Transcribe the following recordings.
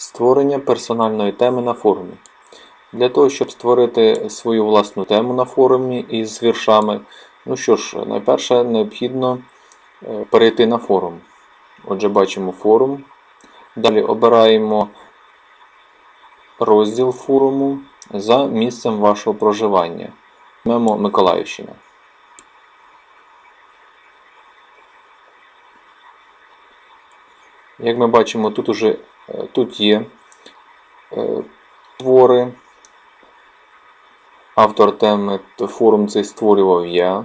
Створення персональної теми на форумі. Для того, щоб створити свою власну тему на форумі із віршами, ну що ж, найперше необхідно е, перейти на форум. Отже, бачимо форум. Далі обираємо розділ форуму за місцем вашого проживання. Візьмемо Миколаївщина. Як ми бачимо, тут уже тут є е, твори. Автор теми форум цей створював я.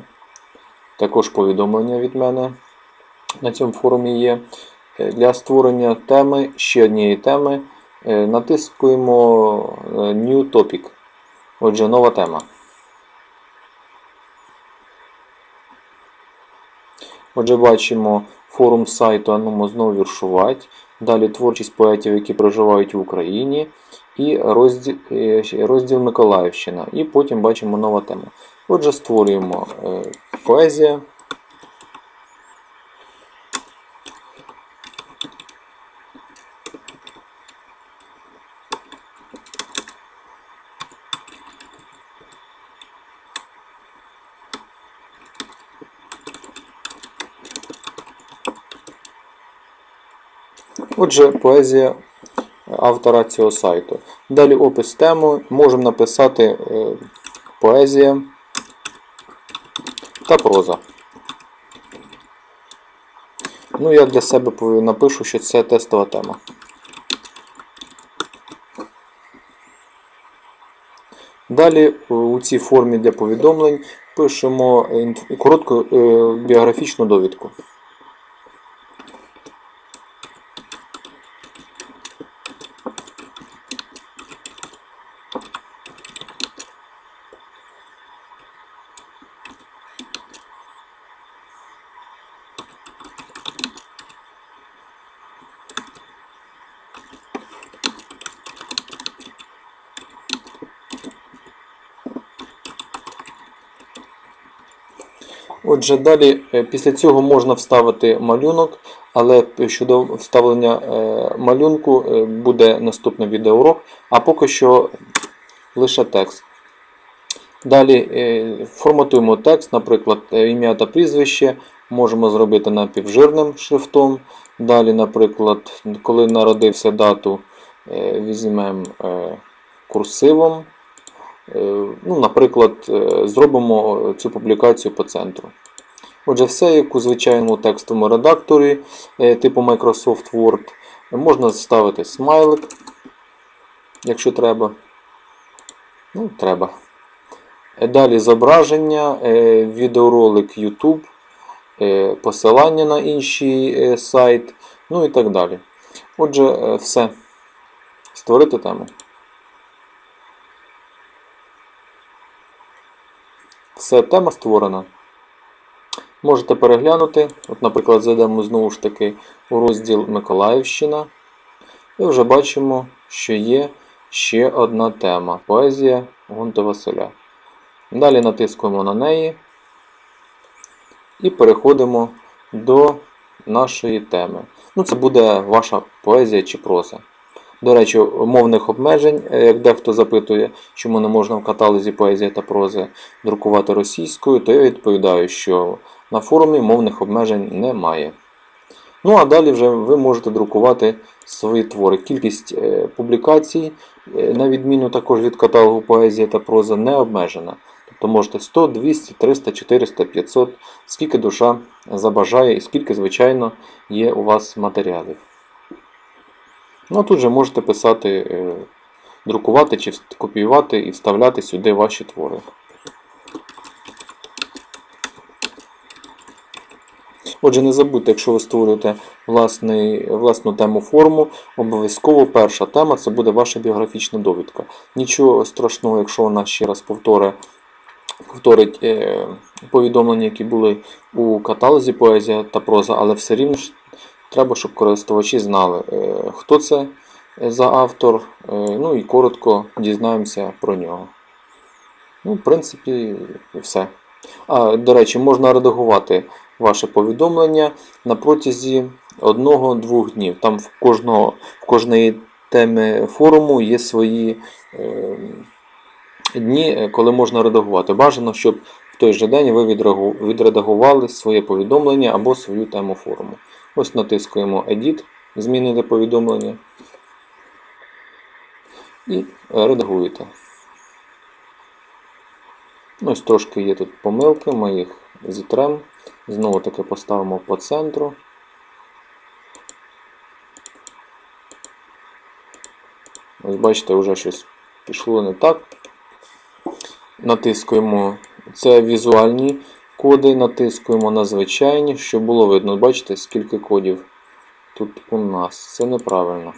Також повідомлення від мене на цьому форумі є. Е, Для створення теми, ще однієї теми, е, натискуємо New Topic. Отже, нова тема. Отже, бачимо форум сайту Анумо знову віршувати. Далі творчість поетів, які проживають в Україні, і розділ, е, розділ Миколаївщина. І потім бачимо нова тема. Отже, створюємо е, поезія. Отже, поезія автора цього сайту. Далі опис теми. Можемо написати е, поезія та проза. Ну, я для себе напишу, що це тестова тема. Далі е, у цій формі для повідомлень пишемо коротку е, біографічну довідку. Отже, далі е, після цього можна вставити малюнок, але щодо вставлення е, малюнку е, буде наступний відеоурок, а поки що лише текст. Далі форматуємо текст, наприклад, ім'я та прізвище можемо зробити напівжирним шрифтом. Далі, наприклад, коли народився дату, візьмемо курсивом. Е, Ну, наприклад, е, зробимо цю публікацію по центру. Отже, все як у звичайному текстовому редакторі е, типу Microsoft Word. Можна ставити смайлик, якщо треба. Ну, треба. Е, Далі зображення, е, відеоролик YouTube, е, посилання на інший е, сайт, ну і так далі. Отже, е, все. Створити тему. Все, тема створена. Можете переглянути. От, наприклад, зайдемо знову ж таки у розділ Миколаївщина. І вже бачимо, що є ще одна тема поезія Гунта Василя. Далі натискуємо на неї і переходимо до нашої теми. Ну, це буде ваша поезія чи проза. До речі, мовних обмежень, е, як дехто запитує, чому не можна в каталозі поезія та прози друкувати російською, то я відповідаю, що на форумі мовних обмежень немає. Ну а далі вже ви можете друкувати свої твори. Кількість е, публікацій, е, на відміну також від каталогу поезія та проза, не обмежена. Тобто можете 100, 200, 300, 400, 500, скільки душа забажає і скільки, звичайно, є у вас матеріалів. Ну тут же можете писати, е, друкувати чи копіювати і вставляти сюди ваші твори. Отже, не забудьте, якщо ви створюєте власний, власну тему форму, обов'язково перша тема це буде ваша біографічна довідка. Нічого страшного, якщо вона ще раз повторить, повторить е, повідомлення, які були у каталозі поезія та проза, але все рівно ж треба, щоб користувачі знали, е, хто це за автор, е, ну і коротко дізнаємося про нього. Ну, в принципі, і все. А, до речі, можна редагувати ваше повідомлення на протязі одного-двох днів. Там в кожного, в кожної теми форуму є свої е, дні, коли можна редагувати. Бажано, щоб в той же день ви відредагували своє повідомлення або свою тему форуму. Ось натискуємо Edit, змінити повідомлення і редагуєте. Ось трошки є тут помилки, ми їх зітрем. Знову таки поставимо по центру. Ось бачите, вже щось пішло не так. Натискуємо це візуальні коди, натискуємо на звичайні, щоб було видно. Бачите, скільки кодів тут у нас. Це неправильно.